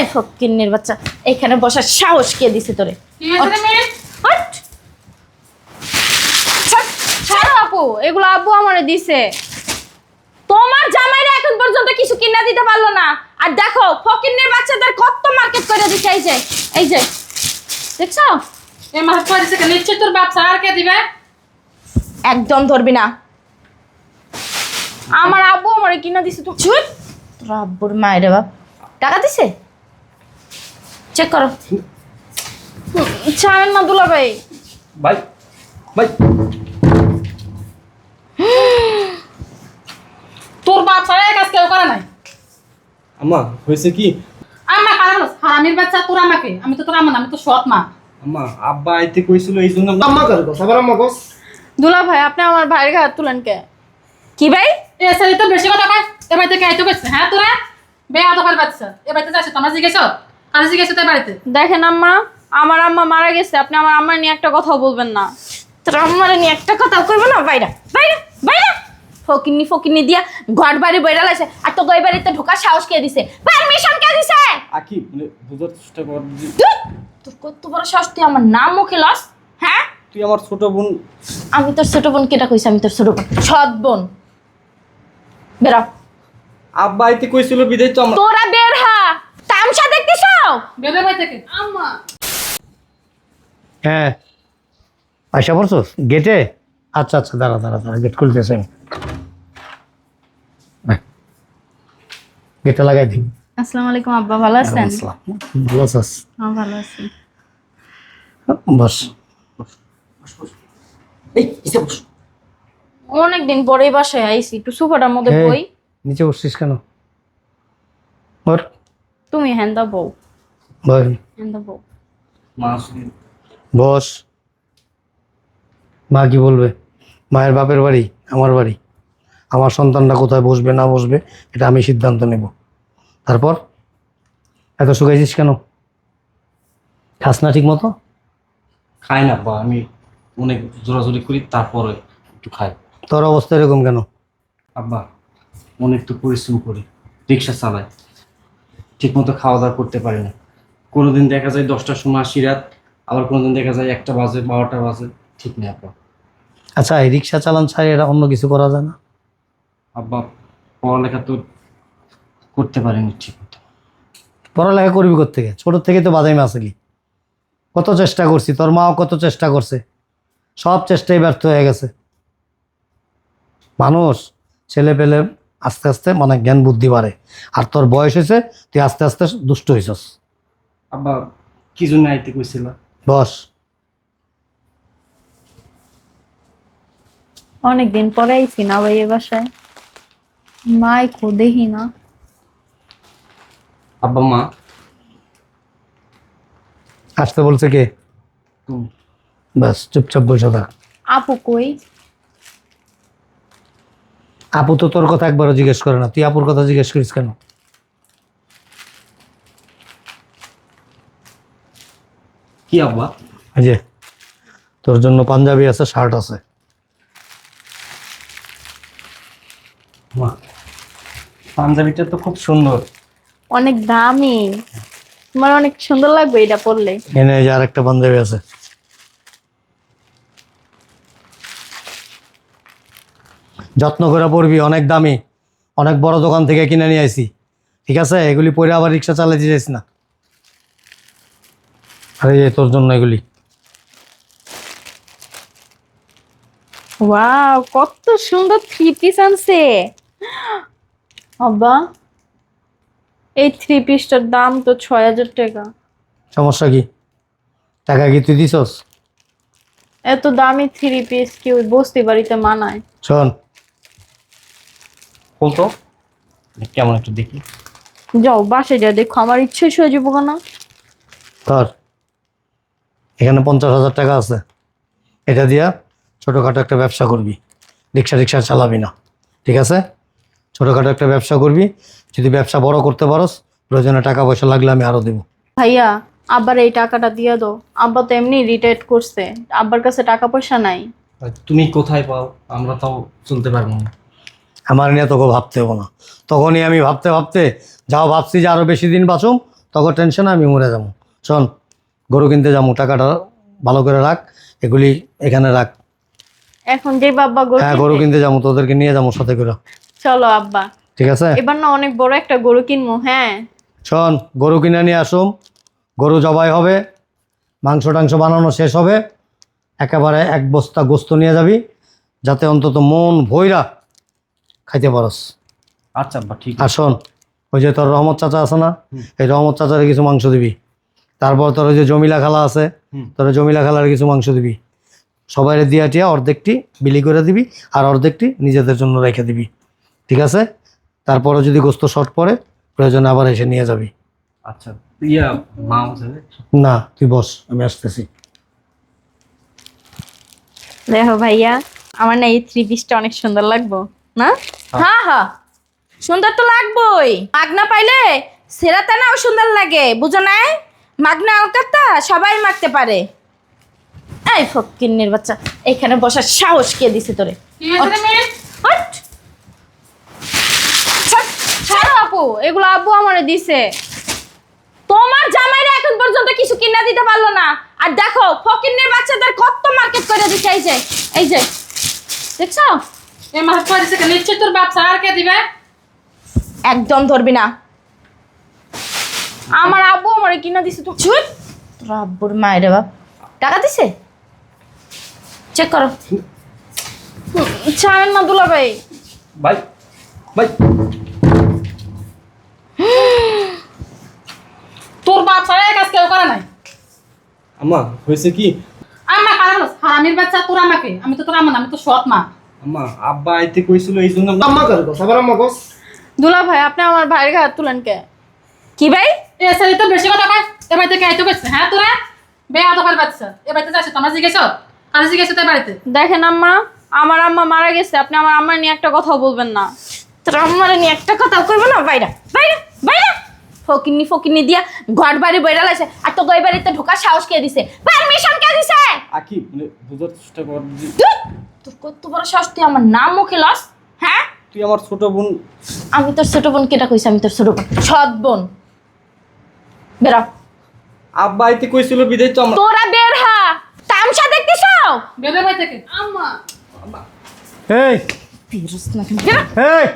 এই ফকিন্নির বাচ্চা এখানে বসার সাহস কে দিছে তোরে? আপু এগুলো আব্বু আমারে দিছে। তোমার জামাইরা এখন পর্যন্ত কিছু কিনা দিতে পারল না। আর দেখো ফকিন্নির বাচ্চাদের কত মার্কেট করে দিচ্ছে এই যে এই যে। দেখছ? এ মাস পরে থেকে নিশ্চয় তোর বাপ আর কে দিবে। একদম ধরবি না। আমার আব্বু আমারে কিনা দিছে তো। চুপ তোর আব্বুর মায়ের বাপ। টাকা দিছে? চেক করো। ছাড়েন না দুলা ভাই। ভাই ভাই। তোর বাপ ছাড়া কাজ কেউ করে নাই। আম্মা হয়েছে কি? আম্মা কারণ হারামির বাচ্চা তোর আমাকে। আমি তো তোর আম্মা না আমি তো সৎ মা। আম্মা আব্বা আইতে কইছিল এই জন্য আম্মা কার কথা? আবার আম্মা কস। দুলা ভাই আপনি আমার ভাইয়ের গায়ে হাত তুলেন কে? কি ভাই? এ সারি তো বেশি কথা কয়। এ বাড়িতে কে আইতে করছে হ্যাঁ তোরা? বে আদফার বাচ্চা। এ বাড়িতে যাচ্ছে তোমরা জিজ্ঞেস কাজ তোর বাড়িতে? দেখেন আম্মা আমার আম্মা মারা গেছে আপনি আমার আম্মা নিয়ে একটা কথাও বলবেন না। তোর আমার নিয়ে একটা কথা কইব না? বাইরা বাইরা বাইরা। ফকিন্নি ফকিন্নি দিয়া ঘর বাড়ি বইরা লাইছে আর তো গই বাড়িতে ঢোকার সাহস কে দিছে? পারমিশন কে দিছে? আকি মানে বুঝার চেষ্টা কর তোর কত বড় সাহস তুই আমার নাম মুখে লস হ্যাঁ? তুই আমার ছোট বোন। আমি তোর ছোট বোন কেটা কইছি আমি তোর ছোট বোন? সৎ বোন। বেরা। আব্বা আইতে কইছিল বিদায় তো আমরা তোরা বের হা! থেকে। আম্মা। হ্যাঁ। আশা পড়ছো? গেটে আচ্ছা আচ্ছা দাঁড়া দাঁড়া দাঁড়া গেট খুলতেছে আমি। গেটটা লাগাই দিই। আসসালামু আলাইকুম আব্বা ভালো আছেন? ভালো আছিস হ্যাঁ ভালো আছি। বস। এই এসে বস। অনেকদিন পরেই বাসায় আইছি একটু সোফাটার মধ্যে বই। নিচে বসছিস কেন? ওর তুমি হ্যান্দা বউ। বউ মা বস। মা কি বলবে? মায়ের বাপের বাড়ি আমার বাড়ি। আমার সন্তানটা কোথায় বসবে না বসবে এটা আমি সিদ্ধান্ত নেব। তারপর? এত শুকাইছিস কেন? খাস না ঠিক মতো খাই না বা আমি অনেক জোরাজোরি করি তারপরে একটু খাই। তোর অবস্থা এরকম কেন? আব্বা অনেক তো পরিশ্রম করি রিক্সা চালাই। ঠিক মতো খাওয়া দাওয়া করতে পারি না। কোনোদিন দেখা যায় দশটার সময় আসি রাত আবার কোনোদিন দেখা যায় একটা বাজে বারোটা বাজে ঠিক নেই আব্বা আচ্ছা এই রিক্সা চালান ছাড়া এরা অন্য কিছু করা যায় না? আব্বা পড়ালেখা তো করতে পারিনি ঠিক মতো। পড়ালেখা করবি থেকে ছোট থেকে তো বাদামি আসলি কত চেষ্টা করছি তোর মাও কত চেষ্টা করছে। সব চেষ্টাই ব্যর্থ হয়ে গেছে। মানুষ ছেলে পেলে আস্তে আস্তে মানে জ্ঞান বুদ্ধি বাড়ে। আর তোর বয়স হয়েছে তুই আস্তে আস্তে দুষ্ট হয়েছস আব্বা কি জন্য আইতে কইছিল? বস। অনেকদিন পরে আইছি না ভাই এ বাসায়। মাই খো দেখি না। আব্বা মা? আসতে বলছে কে? তুমি ব্যাস চুপচাপ বসে থাক আপু কই? আপু তো তোর কথা একবারও জিজ্ঞেস করে না। তুই আপুর কথা জিজ্ঞেস করিস কেন? কি আব্বা? এই যে তোর জন্য পাঞ্জাবি আছে শার্ট আছে। পাঞ্জাবিটা তো খুব সুন্দর। অনেক দামি। তোমার অনেক সুন্দর লাগবে এটা পরলে। এনে এই যে আরেকটা পাঞ্জাবি আছে। যত্ন করে পড়বি অনেক দামি। অনেক বড় দোকান থেকে কিনে নিয়ে আইছি। ঠিক আছে? এগুলি পরে আবার রিক্সা চালাতে যাইস না। আরে এই তোর জন্য এগুলি। ওয়াও কত সুন্দর থ্রি পিস আনছে। আব্বা এই থ্রি পিসটার দাম তো ছয় হাজার টাকা। সমস্যা কি? টাকা কি তুই দিছস? এত দামি থ্রি পিস কি ওই বস্তি বাড়িতে মানায়? শোন। বলতো কেমন একটু দেখি। যাও বাসে যা দেখো আমার ইচ্ছে হয়ে যাব কেন? ধর। এখানে পঞ্চাশ হাজার টাকা আছে। এটা দিয়া ছোটোখাটো একটা ব্যবসা করবি। রিক্সা রিক্সা চালাবি না। ঠিক আছে? ছোটোখাটো একটা ব্যবসা করবি। যদি ব্যবসা বড় করতে পারোস প্রয়োজনে টাকা পয়সা লাগলে আমি আরও দেবো। ভাইয়া আব্বার এই টাকাটা দিয়ে দাও। আব্বা তো এমনি রিটায়ার করছে। আব্বার কাছে টাকা পয়সা নাই। তুমি কোথায় পাও? আমরা তাও চলতে পারব না। আমার নিয়ে তোকে ভাবতে হব না। তখনই আমি ভাবতে ভাবতে যাও ভাবছি যে আরও বেশি দিন বাঁচুম তখন টেনশন আমি মরে যাব। শোন গরু কিনতে যাব টাকাটা ভালো করে রাখ এগুলি এখানে রাখ। এখন যে বাবা গরু হ্যাঁ গরু কিনতে যাব তোদেরকে নিয়ে যাব সাথে করে। চলো আব্বা। ঠিক আছে? এবার না অনেক বড় একটা গরু কিনবো হ্যাঁ। শোন গরু কিনে নিয়ে আসুম। গরু জবাই হবে মাংস টাংস বানানো শেষ হবে। একেবারে এক বস্তা গোস্ত নিয়ে যাবি যাতে অন্তত মন ভৈরা খাইতে পারস। আচ্ছা আব্বা ঠিক আর শোন ওই যে তোর রহমত চাচা আছে না এই রহমত চাচারে কিছু মাংস দিবি। তারপর তোর যে জমিলা খালা আছে তোর জমিলা খালার কিছু মাংস দিবি। সবাই দিয়া টিয়া অর্ধেকটি বিলি করে দিবি আর অর্ধেকটি নিজেদের জন্য রেখে দিবি। ঠিক আছে? তারপরে যদি গোস্ত শর্ট পড়ে প্রয়োজনে আবার এসে নিয়ে যাবি। আচ্ছা ইয়া মা না তুই বস আমি আসতেছি। দেখো ভাইয়া আমার না এই থ্রি পিসটা অনেক সুন্দর লাগবো না? হ্যাঁ। হ্যাঁ সুন্দর তো লাগবই। মাগনা পাইলে সেরাতে নাও সুন্দর লাগে বুঝো নাই? মাগনা আলকাতা সবাই মাগতে পারে। এই ফকিন্নির বাচ্চা এখানে বসার সাহস কে দিছে তোরে? আপু এগুলো আব্বু আমারে দিছে। তোমার জামাইরা এখন পর্যন্ত কিছু কিনা দিতে পারল না। আর দেখো ফকিন্নির বাচ্চাদের কত মার্কেট করে দিচ্ছে এই যে এই যে। দেখছ? মাস পরে থেকে নিশ্চয়ই তোর বাপ ছাড়া আর কে দিবে? একদম ধরবি না। আমার আব্বু আমারে কিনা দিছে তো। চুপ তোর আব্বুর মায়ের বাপ। টাকা দিছে? চেক করো। ছাড়েন না দুলা ভাই। ভাই ভাই। তোর বাপ ছাড়া কাজ কেউ করে নাই। আম্মা হয়েছে কি? আম্মা কারণ হারামির বাচ্চা তোর আমাকে আমি তো তোর আম্মা আমি তো সৎ মা। আম্মা আব্বা আইতে কইছিল এই জন্য আম্মা কার কথা আবার আম্মা কস দুলা ভাই আপনি আমার ভাইয়ের হাত তুলেন কে? কি ভাই? এ সারি তো বেশি কথা কয়। এ বাড়িতে কে আইতে করছে হ্যাঁ তোরা? বে আদা করে বাচ্চা এ বাড়িতে যাচ্ছে? তোমরা জিজ্ঞেস কাজ জিজ্ঞেস তোর বাড়িতে? দেখেন আম্মা আমার আম্মা মারা গেছে। আপনি আমার আম্মা নিয়ে একটা কথাও বলবেন না। তোর আমার নিয়ে একটা কথা কইব না? বাইরা বাইরা বাইরা। ফকিন্নি ফকিন্নি দিয়া ঘর বাড়ি বইরা লাইছে। আর তো গই বাড়িতে ঢোকার সাহস কে দিছে? পারমিশন কে দিছে? আকি মানে বুঝার চেষ্টা কর তোর কত বড় সাহস তুই আমার নাম মুখে লস হ্যাঁ? তুই আমার ছোট বোন। আমি তোর ছোট বোন কেটা কইছি আমি তোর ছোট বোন। সৎ বোন। বেরা আব্বা আইতে কইছিল বিদায় তো আমরা তোরা বের হা। তামসা দেখতেছ? বেরো বাড়ি থেকে। আম্মা। এই। না এই।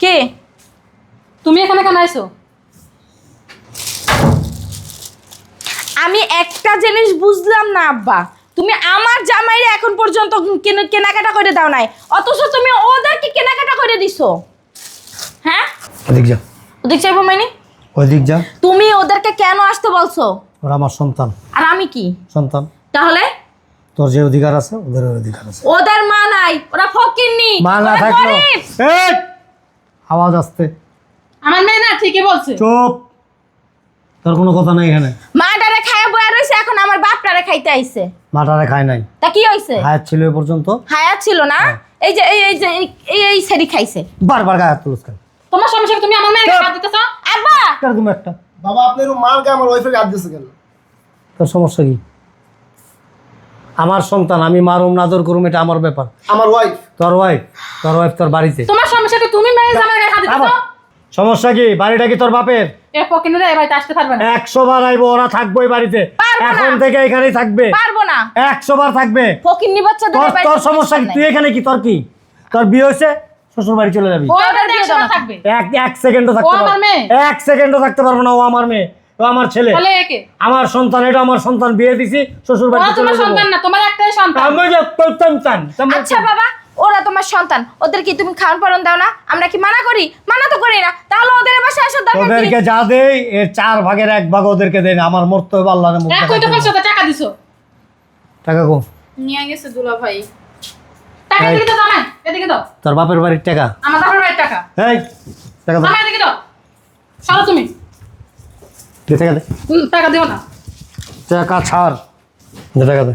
কে? তুমি এখানে কেন আইছো? আমি একটা জিনিস বুঝলাম না আব্বা। তুমি আমার জামাইরে এখন পর্যন্ত কেন- কেনাকাটা করে দাও নাই। অথচ তুমি ওদেরকে কেনাকাটা করে দিছো। হ্যাঁ? ওদিক যা। ওদিক চাইব মাইনি ওদিক যা। তুমি ওদেরকে কেন আসতে বলছো? ওরা আমার সন্তান। আর আমি কি? সন্তান। তাহলে? তোর যে অধিকার আছে ওদের অধিকার আছে। ওদের মা নাই ওরা ফকিরনি। মা না থাকল আওয়াজ আসতে আমার মেয়ে না ঠিকই বলছে। চুপ। তোর কোনো কথা নাই এখানে। খায় বয়া রইছে এখন আমার বাপটারে খাইতে আইছে। মাটারে খায় নাই। তা কি হইছে? হায়াত ছিল এ পর্যন্ত। হায়াত ছিল না? এই যে এই এই যে এই- এই এই সেরি খাইছে। বারবার গায়ে হাত তুলস কেন? তোমার সমস্যা তুমি আমার মেয়েকে হাত দিতেছ? একটা। বাবা মার গায়ে আমার ওয়াইফের হাত দিয়েছে কেন? তোর সমস্যা কি? আমার সন্তান আমি মারুম নাদর করুম এটা আমার ব্যাপার। আমার ওয়াইফ তোর ওয়াইফ তোর ওয়াইফ তোর বাড়িতে। তোমার সমস্যা কি? তুমি মেয়ে জামাই গায়ে হাত সমস্যা কি? বাড়িটা কি তোর বাপের? এ পকিনেরা এ বাড়িতে আসতে পারবে না। একশো বার আইবো ওরা থাকবোই বাড়িতে। এখন থেকে এখানেই থাকবে। পারব না। একশো বার থাকবে। বাচ্চাদের তোর বাড়িতে তোর সমস্যা কি? তুই এখানে কি? তোর কি? তোর বিয়ে হয়েছে? শ্বশুর বাড়ি চলে যাবি। এক এক সেকেন্ডও থাকতে পারব। এক সেকেন্ডও থাকতে পারব না ও আমার মেয়ে ও আমার ছেলে। আমার সন্তান এটা আমার সন্তান বিয়ে দিছি শ্বশুর ও চলে যাব। সন্তান না তোমার একটাই সন্তান। আমি যে সন্তান আচ্ছা বাবা ওরা তোমার সন্তান। ওদের কি তুমি খাওয়ান পালন দাও না? আমরা কি মানা করি? মানা তো করি না। তাহলে ওদের বাসায় আসার দরকার ওদেরকে যা দেই এর চার ভাগের এক ভাগ ওদেরকে দেয় না। আমার মরতে হবে আল্লাহর মুখ হবে। তো টাকা দিছো? টাকা নিয়ে গেছে দুলা ভাই টাকা এই। দাও জামাই এদিকে দাও। তোর বাপের বাড়ির টাকা? আমার বাবার বাড়ির টাকা। এই টাকা দে। জামাই এদিকে দাও। সরো তুমি। দে টাকা দে। টাকা দিও না। টাকা ছাড়। দে টাকা দে।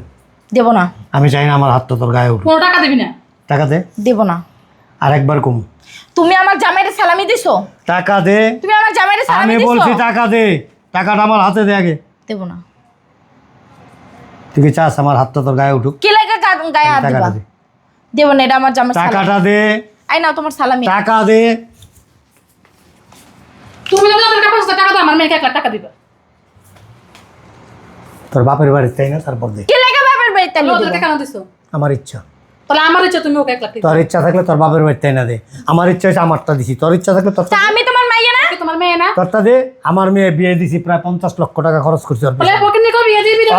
দেব না। আমি চাই না আমার হাতটা তোর গায়ে উঠুক। কোনো টাকা দিবি না। টাকা দে। দেব না। আর একবার কম। তুমি আমার জামাইরে সালামি দিছো? টাকা দে। তুমি আমার জামাইরে সালামি আমি বলছি টাকা দে। টাকাটা আমার হাতে দে আগে। দেব না। তুই কি চাস আমার হাতটা তোর গায়ে উঠুক? কি লাগে গা- গায়ে হাত দিবা? দেব না এটা আমার জামাই টাকাটা দে। আই নাও তোমার সালামি। টাকা দে। তুমি যদি পাঁচ হাজার টাকা দাও আমার মেয়েকে টাকা দিবে। তোর বাপের বাড়ির তাই না তারপর দে। কে লেগে বাড়িতে তুমি নিয়ে ওদেরকে কেন দিছো? আমার ইচ্ছা। তাহলে আমার ইচ্ছা তুমি ওকে এক লাখ তোর ইচ্ছা থাকলে তোর বাপের তাই না দে। আমার ইচ্ছা আমারটা দিছি। তোর ইচ্ছা থাকলে তোর আমি তোমার মাইয়া না? তোমার মেয়ে না। তোরটা দে। আমার মেয়ে বিয়ে দিছি প্রায় পঞ্চাশ লক্ষ টাকা খরচ করছি ওর পিছনে। ওকে নিয়ে বিয়ে দিবি না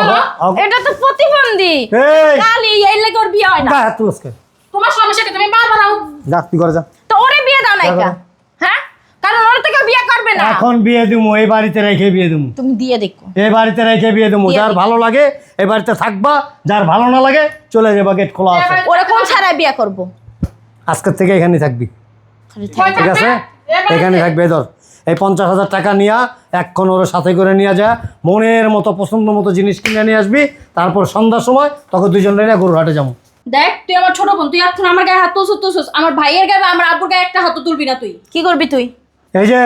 এটা তো প্রতিবন্ধী। কালি এই লেগে ওর বিয়ে হয় না? তোমার সমস্যা কি? তুমি বারবার আও যা তুই করে যা। তো ওরে বিয়ে দাও না এটা। হ্যাঁ? কারণ ওর থেকে বিয়ে করবে না। এখন বিয়ে দিমু এই বাড়িতে রেখে বিয়ে দিমু। তুমি দিয়ে দেখো। এই বাড়িতে রেখে বিয়ে দিমু। যার ভালো লাগে এই বাড়িতে থাকবা। যার ভালো না লাগে চলে যাবা গেট খোলা আছে। ওরা কোন ছাড়াই বিয়ে করব? আজকের থেকে এখানে থাকবি। ঠিক আছে? এখানে থাকবে ধর। এই পঞ্চাশ হাজার টাকা নিয়া এক্ষণ ওর সাথে করে নিয়ে যা। মনের মতো পছন্দ মতো জিনিস কিনে নিয়ে আসবি। তারপর সন্ধ্যার সময় তখন দুজন নিয়ে গরুর হাটে যাব। দেখ তুই আমার ছোট বোন তুই এখন আমার গায়ে হাত তুলছিস তুলছিস। আমার ভাইয়ের গায়ে বা আমার আব্বুর গায়ে একটা হাতও তুলবি না তুই। কি করবি তুই? এই যে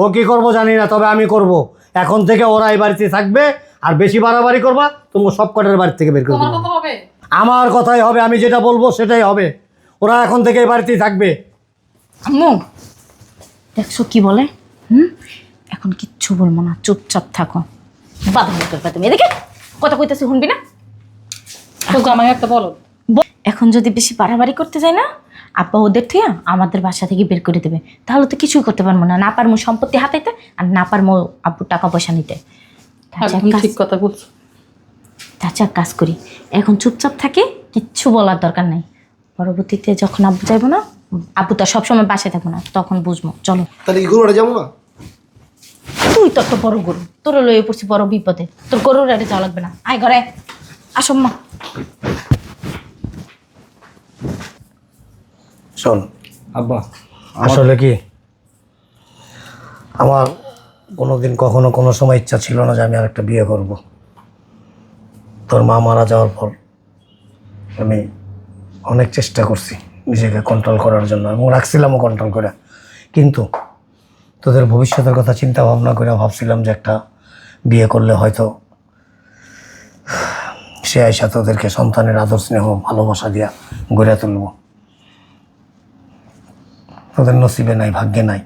ও কি করব জানি না তবে আমি করব। এখন থেকে ওরা এই বাড়িতে থাকবে আর বেশি বাড়াবাড়ি করবা তুমি সব কটার বাড়ি থেকে বের করে তোমার দেবো। কত হবে? আমার কথাই হবে আমি যেটা বলব সেটাই হবে। ওরা এখন থেকে এই বাড়িতেই থাকবে। আম্মু দেখছ কি বলে? হুম? এখন কিচ্ছু বলব না চুপচাপ থাকো। বাধা করবে তুমি এদিকে কথা কইতেছি শুনবি না? তো আমাকে একটা বলো। এখন যদি বেশি বাড়াবাড়ি করতে যাই না আপা ওদের থেকে আমাদের বাসা থেকে বের করে দেবে। তাহলে তো কিছুই করতে পারব না। না পারমো সম্পত্তি হাতাইতে আর না পারমো আব্বুর টাকা পয়সা নিতে। ঠিক কথা বলছো। এক কাজ করি। এখন চুপচাপ থাকে কিচ্ছু বলার দরকার নাই। পরবর্তীতে যখন আব্বু যাইবো না আব্বু তো সবসময় বাসায় থাকব না তখন বুঝব। চলো। তাহলে কি গরুটা যাব না? তুই তো একটা বড় গরু। তোর লয়ে পড়ছি বড় বিপদে। তোর গরুর আরে যাওয়া লাগবে না। আয় ঘরে। আসো শোন। আব্বা। আসলে কি? আমার কোনোদিন কখনো কোনো সময় ইচ্ছা ছিল না যে আমি আর একটা বিয়ে করব। তোর মা মারা যাওয়ার পর আমি অনেক চেষ্টা করছি নিজেকে কন্ট্রোল করার জন্য এবং রাখছিলামও কন্ট্রোল করে। কিন্তু তোদের ভবিষ্যতের কথা চিন্তা ভাবনা করে ভাবছিলাম যে একটা বিয়ে করলে হয়তো সে আয়সা তোদেরকে সন্তানের আদর স্নেহ ভালোবাসা দিয়া গড়ে তুলবো। তোদের নসিবে নাই, ভাগ্যে নাই।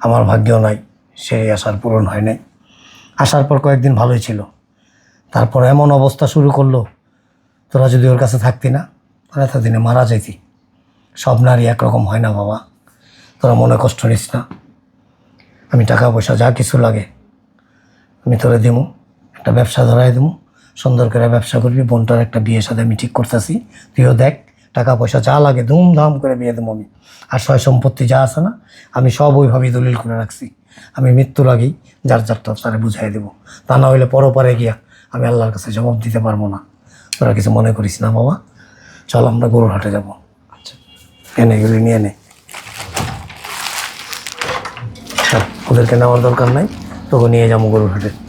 আমার ভাগ্যেও নাই, সেই আশার পূরণ হয় নাই। আসার পর কয়েকদিন ভালোই ছিল। তারপর এমন অবস্থা শুরু করল, তোরা যদি ওর কাছে থাকতি না, তোরা এতদিনে মারা যাইতি। সব নারী একরকম হয় না বাবা, তোরা মনে কষ্ট নিস না। আমি টাকা পয়সা যা কিছু লাগে, আমি তোরে দিমু, একটা ব্যবসা ধরাই দিমু, সুন্দর করে ব্যবসা করবি, বোনটার একটা বিয়ের সাথে আমি ঠিক করতেছি, তুইও দেখ। টাকা পয়সা যা লাগে ধুমধাম করে বিয়ে দেবো আমি। আর সয় সম্পত্তি যা আছে না আমি সব ওইভাবেই দলিল করে রাখছি। আমি মৃত্যুর আগেই যার যারটা তারে বুঝাই দেবো। তা না হইলে পরপারে গিয়া আমি আল্লাহর কাছে জবাব দিতে পারব না। তোরা কিছু মনে করিস না বাবা। চল আমরা গরুর হাটে যাব। আচ্ছা। এনে এগুলি নিয়ে নে। ওদেরকে নেওয়ার দরকার নাই। তোকে নিয়ে যাব গরুর হাটে।